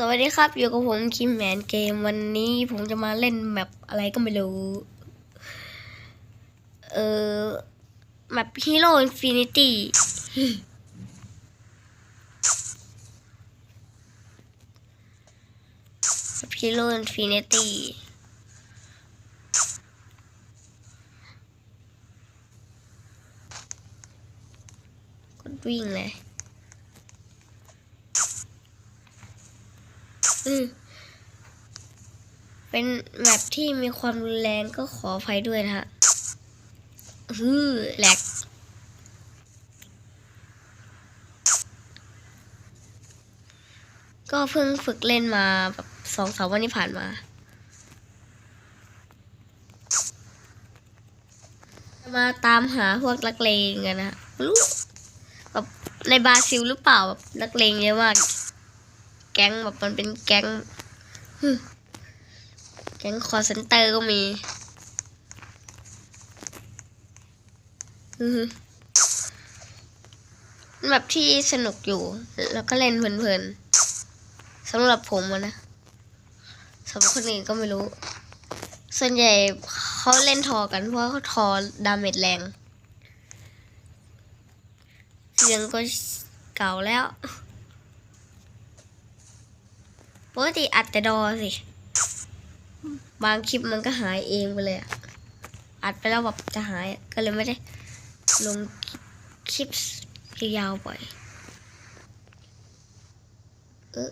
สวัสดีครับอยู่กับผมคิมแมนเกมวันนี้ผมจะมาเล่นแมปอะไรก็ไม่รู้ เออแมปฮีโร่อินฟินิตี้แมปฮีโร่อินฟินิตี้กดวิ่งเลย อืมเป็นแมปที่มีความรุนแรงก็ขออภัยด้วยนะฮะฮือแหลกก็เพิ่งฝึกเล่นมาแบบสองสามวันที่ผ่านมา มาตามหาพวกนักเลงกันนะฮะไม่รู้แบบในบราซิลหรือเปล่าแบบนักเลงเยอะมาก แก๊งแบบมันเป็นแก๊งแก๊งคอร์เซนเตอร์ก็มีอือแบบที่สนุกอยู่ แล้วก็เล่นเพลินๆสำหรับผมนะสำหรับคนอื่นก็ไม่รู้ ส่วนใหญ่เขาเล่นทอกันเพราะเขาทอดาเมจแรง เสียงก็เก่าแล้ว ปกติอัดแต่ดอสิ บางคลิปมันก็หายเองไปเลยอะอัดไปแล้วแบบจะหายก็เลยไม่ได้ลงคลิปยาวๆบ่อย เออ